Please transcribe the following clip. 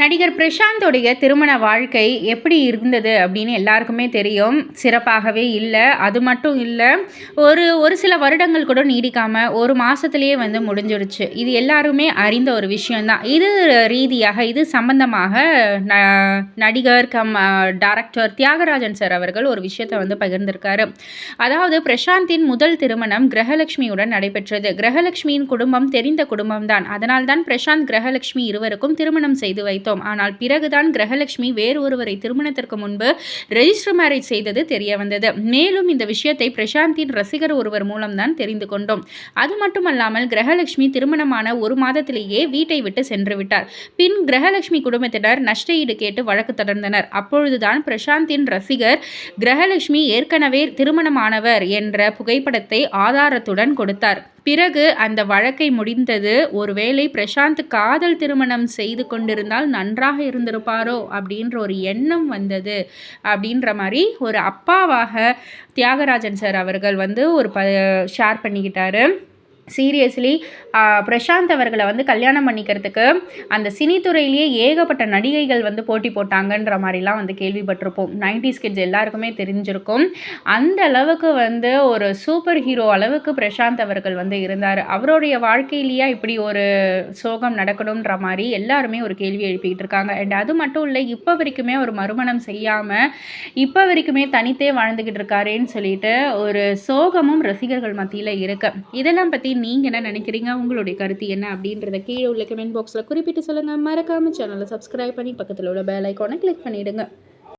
நடிகர் பிரசாந்தோடைய திருமண வாழ்க்கை எப்படி இருந்தது அப்படின்னு எல்லாருக்குமே தெரியும். சிறப்பாகவே இல்லை. அது மட்டும் இல்லை ஒரு ஒரு சில வருடங்கள் கூட நீடிக்காமல் ஒரு மாதத்துலேயே வந்து முடிஞ்சிருச்சு இது எல்லாருமே அறிந்த ஒரு விஷயந்தான் இது ரீதியாக இது சம்பந்தமாக ந நடிகர் கம் டைரக்டர் தியாகராஜன் சார் அவர்கள் ஒரு விஷயத்தை வந்து பகிர்ந்திருக்காரு. அதாவது பிரசாந்தின் முதல் திருமணம் கிரகலட்சுமியுடன் நடைபெற்றது. கிரகலட்சுமியின் குடும்பம் தெரிந்த குடும்பம் தான் அதனால்தான் பிரசாந்த் கிரகலட்சுமி இருவருக்கும் திருமணம் செய்து பார்த்தோம் ஆனால் பிறகுதான் கிரகலட்சுமி வேறு ஒருவரை திருமணத்திற்கு முன்பு ரெஜிஸ்டர் மேரேஜ் செய்தது தெரிய வந்தது. மேலும் இந்த விஷயத்தை பிரசாந்தின் ரசிகர் ஒருவர் மூலம்தான் தெரிந்து கொண்டோம். அது மட்டுமல்லாமல் கிரகலட்சுமி திருமணமான ஒரு மாதத்திலேயே வீட்டை விட்டு சென்று விட்டார். பின் கிரகலட்சுமி குடும்பத்தினர் நஷ்ட ஈடு கேட்டு வழக்கு தொடர்ந்தனர். அப்பொழுதுதான் பிரசாந்தின் ரசிகர் கிரகலட்சுமி ஏற்கனவே திருமணமானவர் என்ற புகைப்படத்தை ஆதாரத்துடன் கொடுத்தார். பிறகு அந்த வழக்கை முடிந்தது ஒருவேளை பிரசாந்த் காதல் திருமணம் செய்து கொண்டிருந்தால் நன்றாக இருந்திருப்பாரோ அப்படின்ற ஒரு எண்ணம் வந்தது. அப்படின்ற மாதிரி ஒரு அப்பாவாக தியாகராஜன் சார் அவர்கள் வந்து ஒரு ப ஷேர் பண்ணிக்கிட்டாரு. சீரியஸ்லி பிரசாந்த் அவர்களை வந்து கல்யாணம் பண்ணிக்கிறதுக்கு அந்த சினித்துறையிலேயே ஏகப்பட்ட நடிகைகள் வந்து போட்டி போட்டாங்கன்ற மாதிரிலாம் வந்து கேள்விப்பட்டிருப்போம். நைன்டிஸ் கிட்ஸ் எல்லாருக்குமே தெரிஞ்சிருக்கும். அந்த அளவுக்கு வந்து ஒரு சூப்பர் ஹீரோ அளவுக்கு பிரசாந்த் அவர்கள் வந்து இருந்தார். அவருடைய வாழ்க்கையிலேயே இப்படி ஒரு சோகம் நடக்கணுன்ற மாதிரி எல்லாருமே ஒரு கேள்வி எழுப்பிக்கிட்டு இருக்காங்க. அண்ட் அது மட்டும் இல்லை இப்போ வரைக்குமே ஒரு மறுமணம் செய்யாமல் இப்போ வரைக்குமே தனித்தே வாழ்ந்துக்கிட்டு இருக்காருன்னு சொல்லிட்டு ஒரு சோகமும் ரசிகர்கள் மத்தியில் இருக்கு. இதெல்லாம் பற்றி நீங்கள் என்ன நினைக்கிறீங்க? உங்களுடைய கருத்து என்ன? அப்படின்றத கீழே உள்ள கமெண்ட் பாக்ஸில் குறிப்பிட்டு சொல்லுங்கள் மறக்காமல் சேனலை சப்ஸ்கிரைப் பண்ணி பக்கத்தில் உள்ள பெல் ஐக்கானை கிளிக் பண்ணிவிடுங்க